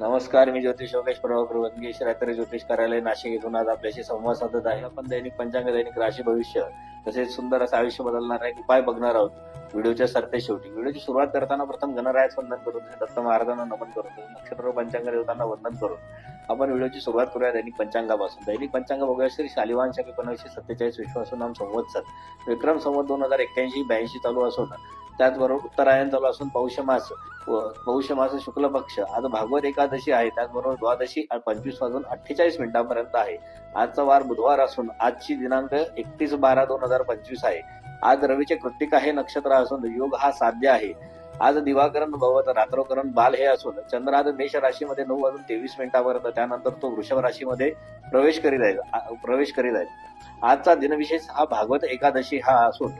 नमस्कार मी ज्योतिष योगेश प्रभाकर वनगे श्रात्री ज्योतिष कार्यालय नाशिक येथून आज आपल्याशी संवाद साधत आहे. आपण दैनिक पंचांग दैनिक राशी भविष्य तसेच सुंदर असं आयुष्य बदलणार आहे उपाय बघणार आहोत. व्हिडिओच्या सरते शेवटी. व्हिडिओची सुरुवात करताना प्रथम गणरायाच वंदन करून दत्त महाराजांना नमन करून नक्षत्र पंचांग देवतांना वंदन करून आपण व्हिडिओची सुरुवात करूया दैनिक पंचांगापासून. दैनिक पंचांग बघूया श्री शालिवान शक एकोणीसशे सत्तेचाळीस विश्वासून नाम संवत्सर. विक्रम संवत दोन हजार एक्क्याऐंशी ब्याऐंशी चालू असून त्याचबरोबर उत्तरायण चालू असून पौष मास व पौष मास शुक्ल पक्ष. आज भागवत एकादशी आहे त्याचबरोबर द्वादशी आणि पंचवीस वाजून अठ्ठेचाळीस मिनिटांपर्यंत आहे. आजचा वार बुधवार असून आजची दिनांक एकतीस बारा दोन हजार पंचवीस आहे. आज रवीचे कृतिक आहे नक्षत्र असून योग हा साध्य आहे. आज दिवाकरण भवत रात्रोकरण बाल हे असून चंद्र आज मेष राशीमध्ये नऊ वाजून तेवीस मिनिटापर्यंत त्यानंतर तो वृषभ राशीमध्ये प्रवेश करीत आहे. प्रवेश करीत आहे. आजचा दिनविशेष हा भागवत एकादशी हा असून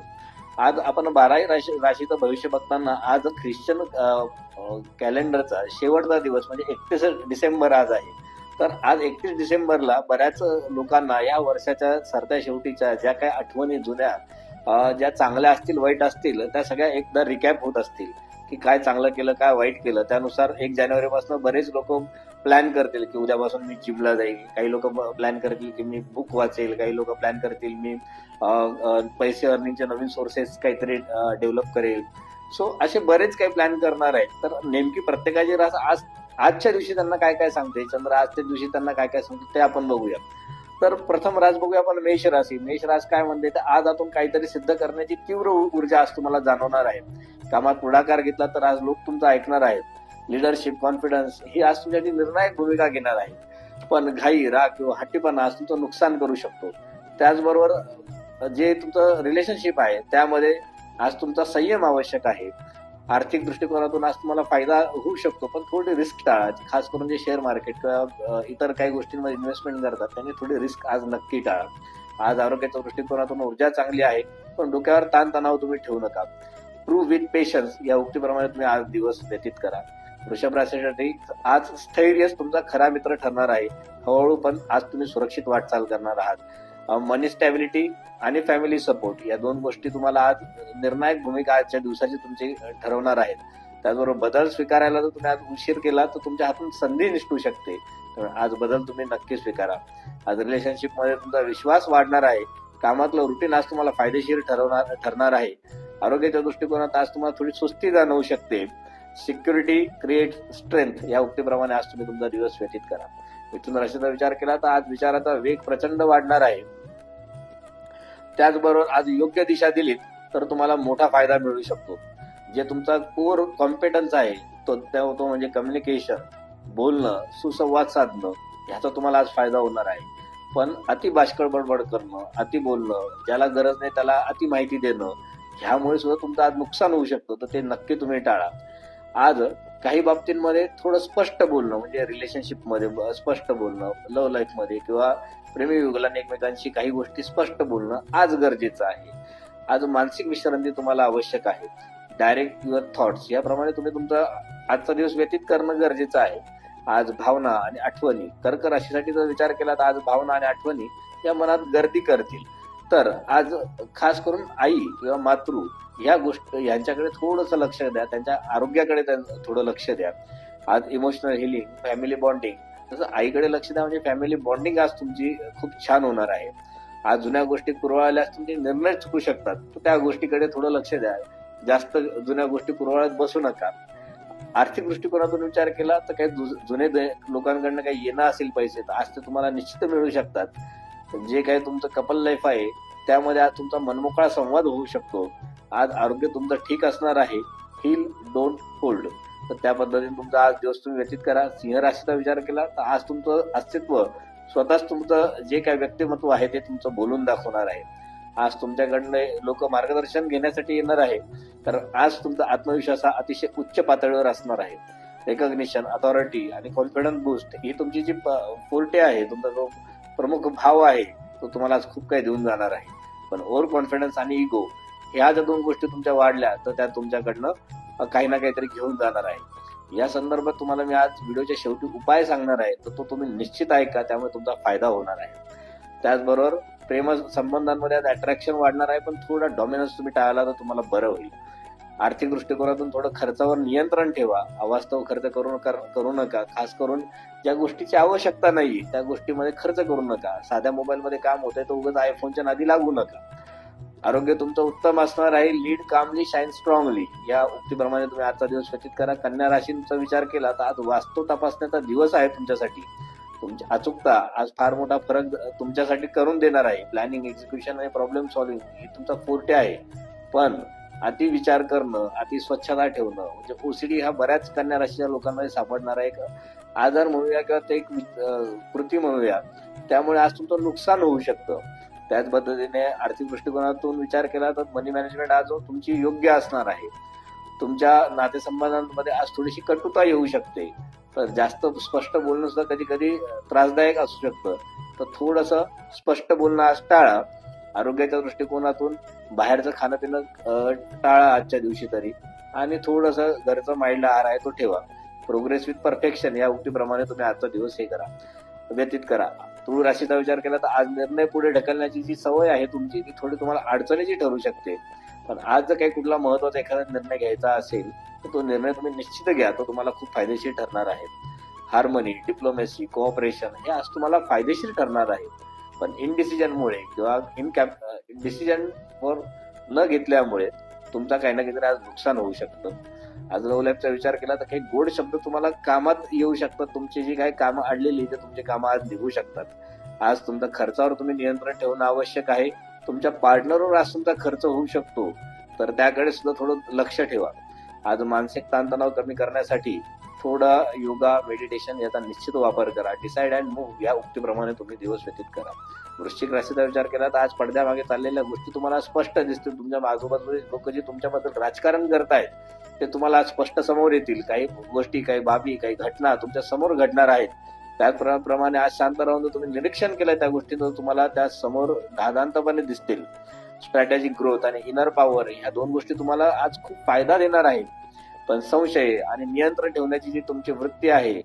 आज आपण बाराही राशी राशीचं भविष्य बघताना आज ख्रिश्चन कॅलेंडरचा शेवटचा दिवस म्हणजे एकतीस डिसेंबर आज आहे. तर आज एकतीस डिसेंबरला बऱ्याच लोकांना या वर्षाच्या सरत्या शेवटीच्या ज्या काही आठवणी जुन्या ज्या चांगल्या असतील वाईट असतील त्या सगळ्या एकदा रिकॅप होत असतील. की काय चांगलं केलं काय वाईट केलं. त्यानुसार एक जानेवारीपासून बरेच लोक प्लॅन करतील की उद्यापासून मी जिमला जाईल. काही लोक प्लॅन करतील की मी बुक वाचेल. काही लोक प्लॅन करतील मी पैसे अर्निंगचे नवीन सोर्सेस काहीतरी डेव्हलप करेल. सो असे बरेच काही प्लॅन करणार आहेत. तर नेमकी प्रत्येकाची रास आज आजच्या दिवशी त्यांना काय काय सांगते? चंद्र आजच्या दिवशी त्यांना काय काय सांगते ते आपण बघूया. तर प्रथम राज बघूया आपण मेष राशी. मेष रास काय म्हणते? तर आज आपण काहीतरी सिद्ध करण्याची तीव्र ऊर्जा आज तुम्हाला जाणवणार आहे. कामात पुढाकार घेतला तर आज लोक तुमचं ऐकणार आहेत. लिडरशिप कॉन्फिडन्स ही आज तुमच्यासाठी निर्णायक भूमिका घेणार आहे. पण घाई राग किंवा हट्टीपणा आज तुमचं नुकसान करू शकतो. त्याचबरोबर जे तुमचं रिलेशनशिप आहे त्यामध्ये आज तुमचा संयम आवश्यक आहे. आर्थिक दृष्टिकोनातून आज तुम्हाला फायदा होऊ शकतो पण थोडी रिस्क टाळा. खास करून जे शेअर मार्केट किंवा इतर काही गोष्टींमध्ये इन्व्हेस्टमेंट करतात त्यांनी थोडी रिस्क आज नक्की टाळा. आज आरोग्याच्या दृष्टिकोनातून ऊर्जा चांगली आहे पण डोक्यावर ताणतणाव तुम्ही ठेवू नका. प्रूव्ह विथ पेशन्स या उक्तीप्रमाणे तुम्ही आज दिवस व्यतीत करा. वृषभ राशीसाठी आज स्थैर्यच तुमचा खरा मित्र ठरणार आहे. हळूहळू पण आज तुम्ही सुरक्षित वाटचाल करणार आहात. मनी स्टॅबिलिटी आणि फॅमिली सपोर्ट या दोन गोष्टी तुम्हाला आज निर्णायक भूमिका आजच्या दिवसाची तुमची ठरवणार आहेत. त्याचबरोबर बदल स्वीकारायला जर तुम्ही आज उशीर केला तर तुमच्या हातून संधी निष्ठू शकते. तर आज बदल तुम्ही नक्की स्वीकारा. आज रिलेशनशिपमध्ये तुमचा विश्वास वाढणार आहे. कामातलं रुटीन आज तुम्हाला फायदेशीर ठरवणार ठरणार आहे. आरोग्याच्या दृष्टिकोनात आज तुम्हाला थोडी सुस्ती जाणवू शकते. सिक्युरिटी क्रिएट स्ट्रेंथ या उक्तीप्रमाणे आज तुम्ही तुमचा दिवस व्यतीत करा. मिथुन राशीचा विचार केला तर आज विचाराचा वेग प्रचंड वाढणार आहे. त्याचबरोबर आज योग्य दिशा दिलीत तर तुम्हाला मोठा फायदा मिळू शकतो. जे तुमचा कोर कॉम्पिटन्स आहे तो त्या- तो म्हणजे कम्युनिकेशन बोलणं सुसंवाद साधणं ह्याचा तुम्हाला आज फायदा होणार आहे. पण अति बाष्कळ बडबड करणं अति बोलणं ज्याला गरज नाही त्याला अति माहिती देणं ह्यामुळे सुद्धा तुमचं आज नुकसान होऊ शकतं. तर ते नक्की तुम्ही टाळा. आज काही बाबतींमध्ये थोडं स्पष्ट बोलणं म्हणजे रिलेशनशिपमध्ये ब- स्पष्ट बोलणं लव्ह लाईफमध्ये किंवा प्रेमी युगलाने एकमेकांशी काही गोष्टी स्पष्ट बोलणं आज गरजेचं आहे. आज मानसिक विश्रांती तुम्हाला आवश्यक आहे. डायरेक्ट युअर थॉट्स याप्रमाणे तुम्ही तुमचा आजचा दिवस व्यतीत करणं गरजेचं आहे. आज भावना आणि आठवणी कर्क राशीसाठी जर विचार केला तर आज भावना आणि आठवणी या मनात गर्दी करतील. तर आज खास करून आई किंवा मातृ ह्या गोष्ट यांच्याकडे थोडंसं लक्ष द्या. त्यांच्या आरोग्याकडे त्यां- थोडं लक्ष द्या. आज इमोशनल हिलिंग फॅमिली बॉन्डिंग तसं आईकडे लक्ष द्या म्हणजे फॅमिली बॉन्डिंग आज तुमची खूप छान होणार आहे. आज जुन्या गोष्टी कुरवाळल्यास तुमचे निर्णय चुकू शकतात. त्या गोष्टीकडे थोडं लक्ष द्या. जास्त जुन्या गोष्टी पुरवाळ्यात बसू नका. आर्थिक दृष्टिकोनातून विचार केला तर काही जु- जुने लोकांकडनं काही येणं असेल पैसे तर आज ते तुम्हाला निश्चित मिळू शकतात. जे काही तुमचं कपल लाईफ आहे त्यामध्ये आज तुमचा मनमोकळा संवाद होऊ शकतो. आज आरोग्य तुमचं ठीक असणार आहे. फील डोंट होल्ड तर त्या पद्धतीने तुमचा आज दिवस तुम्ही व्यतीत करा. सिंह राशीचा विचार केला तर आज तुमचं अस्तित्व स्वतःच तुमचं जे काय व्यक्तिमत्व आहे ते तुमचं बोलून दाखवणार आहे. आज तुमच्याकडनं लोक मार्गदर्शन घेण्यासाठी येणार आहे. तर आज तुमचा आत्मविश्वास हा अतिशय उच्च पातळीवर असणार आहे. रेकग्निशन अथॉरिटी आणि कॉन्फिडन्स बूस्ट ही तुमची जी फोर्टे आहे तुमचा जो प्रमुख भाव आहे तो तुम्हाला आज खूप काही देऊन जाणार आहे. पण ओव्हर कॉन्फिडन्स आणि इगो ह्या ज्या दोन गोष्टी तुमच्या वाढल्या तर त्या तुमच्याकडनं काही ना काहीतरी घेऊन जाणार आहे. या संदर्भात तुम्हाला मी आज व्हिडिओच्या शेवटी उपाय सांगणार आहे तर तो तुम्ही निश्चित आहे का? त्यामुळे तुमचा फायदा होणार आहे. त्याचबरोबर प्रेम संबंधांमध्ये आज अट्रॅक्शन वाढणार आहे पण थोडा डॉमिनन्स तुम्ही टाळला तर तुम्हाला बरं होईल. आर्थिक दृष्टिकोनातून थोडं खर्चावर नियंत्रण ठेवा. अवास्तव खर्च करू कर- करू नका. खास करून ज्या गोष्टीची आवश्यकता नाही त्या गोष्टीमध्ये खर्च करू नका. साध्या मोबाईलमध्ये काम होतंय तर उगाच आयफोनच्या नादी लागू नका. आरोग्य तुमचं उत्तम असणार आहे. Lead calmly shine strongly. या उक्तीप्रमाणे तुम्ही आजचा दिवस व्यतीत करा. कन्या राशींचा विचार केला तर आज वास्तव तपासण्याचा दिवस आहे तुमच्यासाठी. तुमची अचूकता आज फार मोठा फरक तुमच्यासाठी करून देणार आहे. प्लॅनिंग एक्झिक्युशन आणि प्रॉब्लेम सॉल्व्हिंग हे तुमचा फोर्टे आहे. पण अति विचार करणं अति स्वच्छता ठेवणं म्हणजे ओसीडी हा बऱ्याच कन्या राशीच्या लोकांमध्ये सापडणारा एक आजार म्हणूया किंवा ते एक वि- कृती म्हणूया. त्यामुळे आज तुमचं नुकसान होऊ शकतं. त्याच पद्धतीने आर्थिक दृष्टिकोनातून विचार केला तर मनी मॅनेजमेंट आज तुमची योग्य असणार आहे. तुमच्या नातेसंबंधांमध्ये आज थोडीशी कटुता येऊ शकते. तर जास्त स्पष्ट बोलणं सुद्धा कधी कधी त्रासदायक असू शकतं. तर थोडस स्पष्ट बोलणं आज टाळा. आरोग्याच्या दृष्टिकोनातून बाहेरचं खाणं पिणं टाळा आजच्या दिवशी तरी. आणि थोडस घरचा माइंड आहार आहे तो ठेवा. प्रोग्रेस विथ परफेक्शन या उक्तीप्रमाणे तुम्ही आजचा दिवस हे करा. व्यतीत करा. तुळ राशीचा विचार केला तर आज निर्णय पुढे ढकलण्याची जी सवय आहे तुमची ती थोडी तुम्हाला अडचणीची ठरू शकते. पण आज जर काही कुठला महत्त्वाचा एखादा निर्णय घ्यायचा असेल तर तो निर्णय तुम्ही निश्चित घ्या. तो तुम्हाला खूप फायदेशीर ठरणार आहे. हार्मनी डिप्लोमॅसी कोऑपरेशन हे आज तुम्हाला फायदेशीर ठरणार आहे. पण इनडिसिजनमुळे किंवा इन डिसिजन वर न घेतल्यामुळे तुमचा काही ना काहीतरी आज नुकसान होऊ शकतं. आज लव्ह लॅबचा विचार केला तर काही गोड शब्द तुम्हाला कामात येऊ शकतात. तुमची जी काही कामं अडलेली ते तुमचे कामं आज निघू शकतात. आज तुमच्या खर्चावर तुम्ही नियंत्रण ठेवणं आवश्यक आहे. तुमच्या पार्टनरवर आज तुमचा खर्च होऊ शकतो. तर त्याकडे सुद्धा थोडं लक्ष ठेवा. आज मानसिक ताणतणाव कमी करण्यासाठी थोडा योगा मेडिटेशन याचा निश्चित वापर करा. डिसाईड अँड मूव्ह या उक्तीप्रमाणे तुम्ही दिवस व्यतीत करा. वृश्चिक राशीचा विचार केला तर आज पडद्यामागे चाललेल्या गोष्टी तुम्हाला स्पष्ट दिसतील. तुमच्या आजूबाजूचे लोक जे तुमच्याबद्दल राजकारण करतायत ते तुम्हाला आज स्पष्ट समोर येतील. काही गोष्टी काही बाबी काही घटना तुमच्यासमोर घडणार आहेत. त्याचप्रमाणे आज शांत राहून जर तुम्ही निरीक्षण केलं त्या गोष्टीचं तुम्हाला त्या समोर धादांतपणे दिसतील. स्ट्रॅटेजिक ग्रोथ आणि इनर पॉवर ह्या दोन गोष्टी तुम्हाला आज खूप फायदा देणार आहेत. पण संशय आणि नियंत्रण ठेवण्याची जी तुमची वृत्ती आहे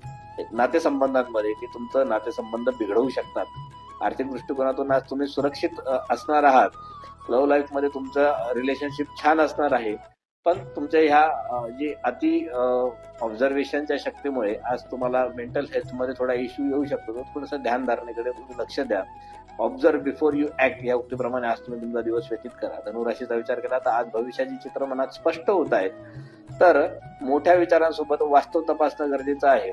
नातेसंबंधांमध्ये ती तुमचं नातेसंबंध बिघडवू शकतात. आर्थिक दृष्टिकोनातून आज तुम्ही सुरक्षित असणार आहात. लव्ह लाईफमध्ये तुमचं रिलेशनशिप छान असणार आहे. पण तुमच्या ह्या जी अति ऑब्झर्वेशनच्या शक्तीमुळे आज तुम्हाला मेंटल हेल्थमध्ये थोडा इश्यू येऊ शकतो. तर थोडंसं ध्यान धारणेकडे तुम्ही लक्ष द्या. ऑब्झर्व बिफोर यू ऍक्ट या उक्तीप्रमाणे आज तुम्ही तुमचा दिवस व्यतीत करा. धनुराशीचा विचार केला तर आज भविष्याची चित्र मनात स्पष्ट होत आहेत तर मोठ्या विचारांसोबत वास्तव तपासणं गरजेचं आहे.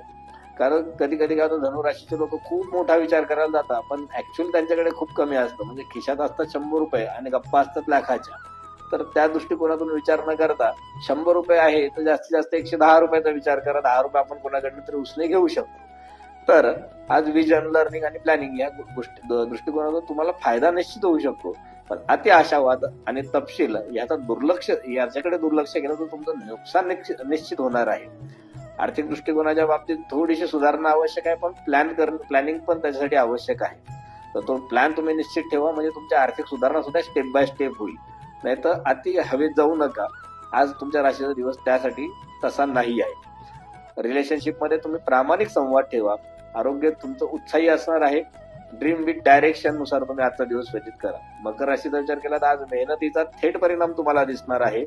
कारण कधी कधी काय धनुराशीचे लोक खूप मोठा विचार करायला जातात पण ऍक्च्युअली त्यांच्याकडे खूप कमी असतं. म्हणजे खिशात असतात शंभर रुपये आणि गप्पा असतात लाखाच्या. तर त्या दृष्टिकोनातून विचार न करता शंभर रुपये आहे तर जास्तीत जास्त एकशे दहा रुपयाचा विचार करा. दहा रुपये आपण कोणाकडनं तरी उसने घेऊ शकतो. तर आज विजन लर्निंग आणि प्लॅनिंग या गोष्टी द- दृष्टिकोनातून तुम्हाला फायदा निश्चित होऊ शकतो. पण अति आशावाद आणि तपशील याचा दुर्लक्ष याच्याकडे दुर्लक्ष केलं तर तुमचं नुकसान निश्चित- निश्चित होणार आहे. आर्थिक दृष्टिकोनाच्या बाबतीत थोडीशी सुधारणा आवश्यक आहे पण प्लॅन करणं प्लॅनिंग पण त्याच्यासाठी आवश्यक आहे. तर तो प्लॅन तुम्ही निश्चित ठेवा म्हणजे तुमच्या आर्थिक सुधारणा सुद्धा स्टेप बाय स्टेप होईल. नाही तर अति हवेत जाऊ नका. आज तुमच्या राशीचा दिवस त्यासाठी तसा नाही आहे. रिलेशनशिपमध्ये तुम्ही प्रामाणिक संवाद ठेवा. आरोग्य तुमचं उत्साही असणार आहे. ड्रीम विथ डायरेक्शननुसार तुम्ही आजचा दिवस व्यतीत करा. मकर राशीचा विचार केला तर आज मेहनतीचा थेट परिणाम तुम्हाला दिसणार आहे.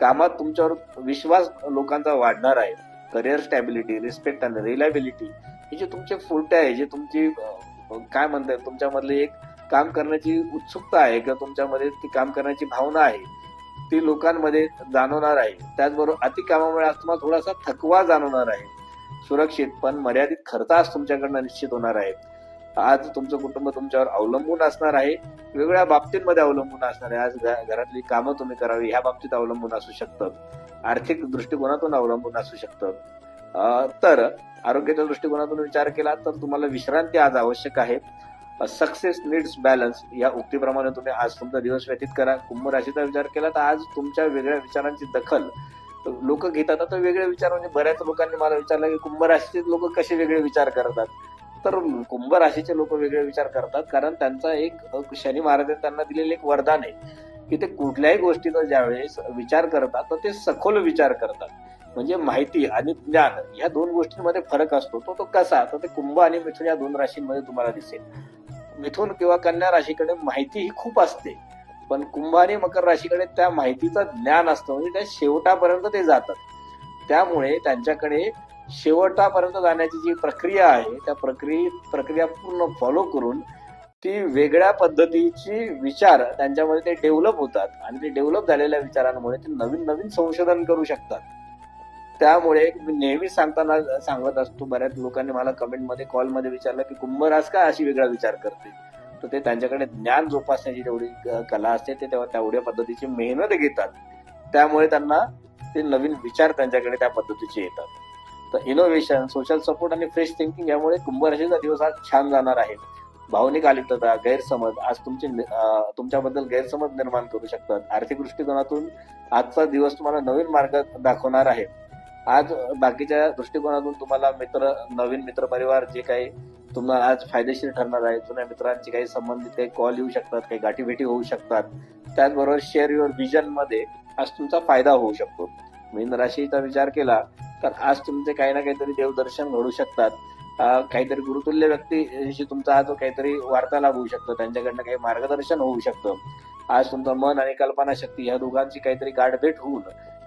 कामात तुमच्यावर विश्वास लोकांचा वाढणार आहे. करिअर स्टॅबिलिटी रिस्पेक्ट आणि रिलायबिलिटी ही जी तुमचे फुलटे आहे जे तुमची काय म्हणतात तुमच्यामधली एक काम करण्याची उत्सुकता आहे किंवा तुमच्यामध्ये ती काम करण्याची भावना आहे ती लोकांमध्ये जाणवणार आहे. त्याचबरोबर अति कामामुळे आज तुम्हाला थोडासा थकवा जाणवणार आहे. सुरक्षित पण मर्यादित खर्च आज तुमच्याकडनं निश्चित होणार आहे. आज तुमचं कुटुंब तुमच्यावर अवलंबून असणार आहे. वेगवेगळ्या बाबतींमध्ये अवलंबून असणार आहे. आज घ- घरातली कामं तुम्ही करावी ह्या बाबतीत अवलंबून असू शकतं. आर्थिक दृष्टिकोनातून अवलंबून असू शकतं. तर आरोग्याच्या दृष्टिकोनातून विचार केला तर तुम्हाला विश्रांती आज आवश्यक आहे. सक्सेस नीड्स बॅलन्स या उक्तीप्रमाणे तुम्ही आज तुमचा दिवस व्यतीत करा. कुंभ राशीचा विचार केला तर आज तुमच्या वेगळ्या विचारांची दखल. लोक घेतात आता वेगळे विचार. म्हणजे बऱ्याच लोकांनी मला विचारलं की कुंभ राशीचे लोक कसे वेगळे विचार करतात? तर कुंभ राशीचे लोक वेगळे विचार करतात कारण त्यांचा एक शनी महाराजांनी त्यांना दिलेले एक वरदान आहे की ते कुठल्याही गोष्टीचा ज्यावेळेस विचार करतात तर ते सखोल विचार करतात. म्हणजे माहिती आणि ज्ञान या दोन गोष्टींमध्ये फरक असतो. तो तो कसा? तर ते कुंभ आणि मिथुन या दोन राशींमध्ये तुम्हाला दिसेल. मिथुन किंवा कन्या राशीकडे माहिती ही खूप असते पण कुंभ आणि मकर राशीकडे त्या माहितीचं ज्ञान असतं. म्हणजे त्या शेवटापर्यंत ते जातात. त्यामुळे त्यांच्याकडे शेवटापर्यंत जाण्याची जी प्रक्रिया आहे त्या प्रक्रिये प्रक्रिया पूर्ण फॉलो करून ती वेगळ्या पद्धतीची विचार त्यांच्यामध्ये ते डेव्हलप होतात आणि ते डेव्हलप झालेल्या विचारांमुळे ते नवीन नवीन संशोधन करू शकतात. त्यामुळे मी नेहमी सांगताना सांगत असतो बऱ्याच लोकांनी मला कमेंटमध्ये कॉलमध्ये विचारलं की कुंभराज का अशी वेगळा विचार करते? तर ते त्यांच्याकडे ज्ञान जोपासण्याची जेवढी क- कला असते ते तेव्हा तेवढ्या पद्धतीची मेहनत घेतात. त्यामुळे त्यांना ते नवीन विचार त्यांच्याकडे त्या पद्धतीचे येतात. तर इनोव्हेशन सोशल सपोर्ट आणि फ्रेश थिंकिंग यामुळे कुंभ राशीचा दिवस आज छान जाणार आहे. भावनिक आलिप्तता गैरसमज आज तुमचे तुमच्याबद्दल गैरसमज निर्माण करू शकतात. आर्थिक दृष्टिकोनातून आजचा दिवस तुम्हाला नवीन मार्ग दाखवणार आहे. आज बाकीच्या दृष्टिकोनातून तुम्हाला मित्र नवीन मित्र परिवार जे काही तुम्हाला आज फायदेशीर ठरणार आहे जुन्या मित्रांचे काही संबंधित काही कॉल येऊ शकतात काही गाठीभेटी होऊ शकतात. त्याचबरोबर शेअर युअर विजनमध्ये आज तुमचा फायदा होऊ शकतो. मीन राशीचा विचार केला तर आज तुमचे काही ना काहीतरी देवदर्शन घडू शकतात. काहीतरी गुरुतुल्य व्यक्तीशी तुमचा आज काहीतरी वार्तालाप होऊ शकतो त्यांच्याकडनं काही मार्गदर्शन होऊ शकतं. आज तुमचं मन आणि कल्पना शक्ती ह्या दोघांची काहीतरी गाठभेट होऊन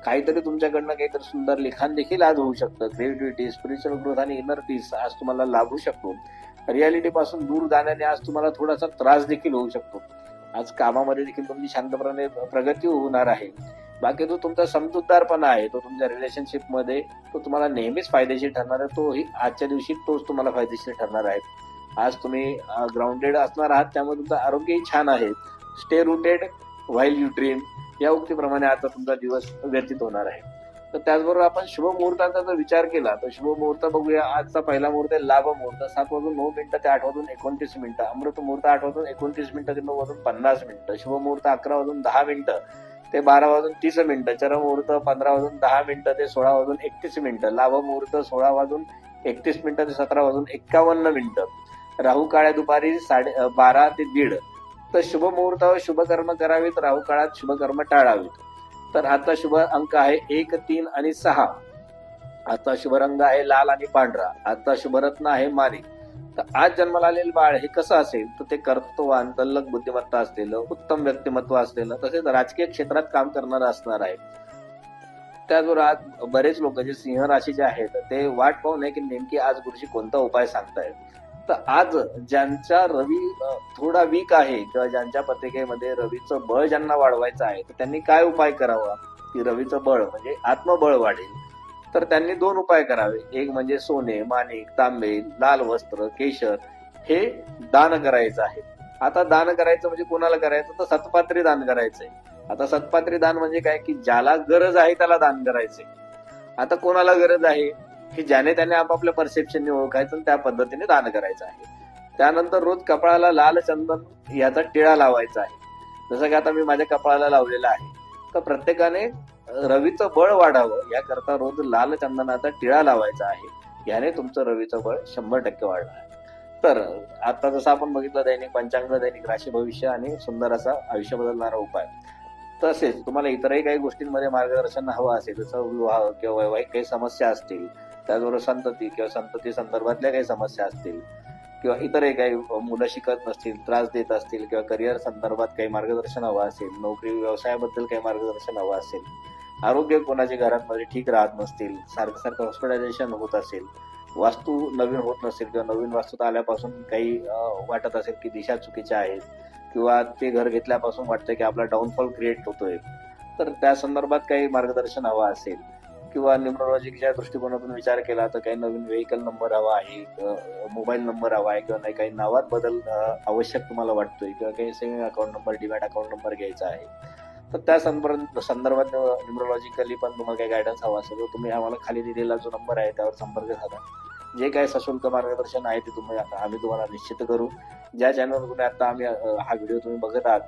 काहीतरी तुमच्याकडनं काहीतरी सुंदर लिखाण देखील आज होऊ शकतं. क्रिएटिव्हिटी स्पिरिच्युअल ग्रोथ आणि इनर पीस आज तुम्हाला लाभू शकतो. रियालिटी पासून दूर जाण्याने आज तुम्हाला थोडासा त्रास देखील होऊ शकतो. आज कामामध्ये देखील तुमची शांतपणे प्रगती होणार आहे. बाकी जो तुमचा समजूतदारपणा आहे तो तुमच्या रिलेशनशिपमध्ये तो तुम्हाला नेहमीच फायदेशीर ठरणार आहे. तोही आजच्या दिवशी तोच तुम्हाला फायदेशीर ठरणार आहे. आज तुम्ही ग्राउंडेड असणार आहात त्यामुळे तुमचं आरोग्यही छान आहे. Stay rooted while you dream या उक्तीप्रमाणे आता तुमचा दिवस व्यतीत होणार आहे. तर त्याचबरोबर आपण शुभ मुहूर्ताचा जर विचार केला तर शुभ मुहूर्त बघूया. आजचा पहिला मुहूर्त आहे लाभ मुहूर्त. सात वाजून नऊ मिनिटं ते आठ वाजून एकोणतीस मिनिटं. अमृत मुहूर्त आठ वाजून एकोणतीस मिनिटं ते नऊ वाजून पन्नास मिनिटं. शुभ मुहूर्त अकरा वाजून दहा मिनिटं. ते बारा वाजून तीस मिनिटं चरमुहूर्त पंधरा वाजून दहा मिनिटं ते सोळा वाजून एकतीस मिनिटं लाभ मुहूर्त सोळा वाजून एकतीस मिनिटं ते सतरा वाजून एक्कावन्न मिनिटं. राहू काळ्या दुपारी साडे बारा ते दीड. तर शुभ मुहूर्तावर शुभकर्म करावीत राहू काळात शुभकर्म टाळावीत. तर आता शुभ अंक आहे एक तीन आणि सहा. आता शुभ रंग आहे लाल आणि पांढरा. आता शुभरत्न आहे मारी तर आज जन्माला आलेलं बाळ हे कसं असेल तर ते कर्तृत्ववान तल्लक बुद्धिमत्ता असलेलं उत्तम व्यक्तिमत्व असलेलं तसेच राजकीय क्षेत्रात काम करणारं असणार आहे. त्याचबरोबर आज बरेच लोक जे सिंह राशीचे आहेत ते वाट पाहू नये की नेमकी आज गुरुजी कोणता उपाय सांगतायत. तर आज ज्यांचा रवी थोडा वीक आहे किंवा ज्यांच्या पत्रिकेमध्ये रवीचं बळ ज्यांना वाढवायचं आहे तर त्यांनी काय उपाय करावा? की रवीचं बळ म्हणजे आत्मबळ वाढेल. तर त्यांनी दोन उपाय करावे. एक म्हणजे सोने माणिक तांबे लाल वस्त्र केशर हे दान करायचं आहे. आता दान करायचं म्हणजे कोणाला करायचं? तर सतपात्री दान करायचंय. आता सतपात्री दान म्हणजे काय? की ज्याला गरज आहे त्याला दान करायचंय. आता कोणाला गरज आहे? की ज्याने त्याने आपापल्या परसेप्शनने ओळखायचं त्या पद्धतीने दान करायचं आहे. त्यानंतर रोज कपाळाला लाल चंदन याचा टिळा लावायचा आहे. जसं की आता मी माझ्या कपाळाला लावलेला आहे. तर प्रत्येकाने रवीचं बळ वाढावं याकरता रोज लाल चंदनाचा टिळा लावायचा आहे. याने तुमचं रवीचं बळ शंभर टक्के वाढणार. आहे तर आता जसं आपण बघितलं दैनिक पंचांग दैनिक राशी भविष्य आणि सुंदर असा आयुष्य बदलणारा उपाय. तसेच तुम्हाला इतरही काही गोष्टींमध्ये मार्गदर्शन हवं असेल जसं विवाह किंवा वैवाहिक काही समस्या असतील त्याचबरोबर संतती किंवा संतती संदर्भातल्या काही समस्या असतील किंवा इतरही काही मुलं शिकत नसतील त्रास देत असतील किंवा करिअर संदर्भात काही मार्गदर्शन हवं असेल नोकरी व्यवसायाबद्दल काही मार्गदर्शन हवं असेल आरोग्य कोणाच्या घरांमध्ये ठीक राहत नसतील सारखं सारखं हॉस्पिटलायझेशन होत असेल वास्तू नवीन होत नसेल किंवा नवीन वास्तूत आल्यापासून काही वाटत असेल की दिशा चुकीच्या आहेत किंवा ते घर घेतल्यापासून वाटतं की आपला डाऊनफॉल क्रिएट होतोय तर त्या संदर्भात काही मार्गदर्शन हवं असेल. किंवा न्युमरोलॉजीच्या दृष्टिकोनातून विचार केला तर काही नवीन व्हेकल नंबर हवा आहे मोबाईल नंबर हवा आहे किंवा नाही काही नावात बदल आवश्यक तुम्हाला वाटतोय किंवा काही saving account number demat account number घ्यायचा आहे. तर त्या संदर्भात संदर्भात न्युमरोलॉजिकली पण तुम्हाला काही गायडन्स हवा असेल. तर तुम्ही आम्हाला खाली दिलेला जो नंबर आहे त्यावर संपर्क साधा. जे काही सशुल्क मार्गदर्शन आहे ते तुम्ही आम्ही तुम्हाला निश्चित करू. ज्या चॅनलवर तुम्ही आता आम्ही हा व्हिडिओ तुम्ही बघत आहात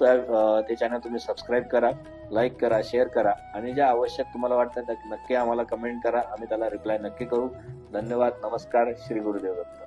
त्या ते चॅनल तुम्ही सबस्क्राईब करा लाईक करा शेअर करा आणि ज्या आवश्यक तुम्हाला वाटतं त्या नक्की आम्हाला कमेंट करा. आम्ही त्याला रिप्लाय नक्की करू. धन्यवाद. नमस्कार. श्री गुरुदेव दत्त.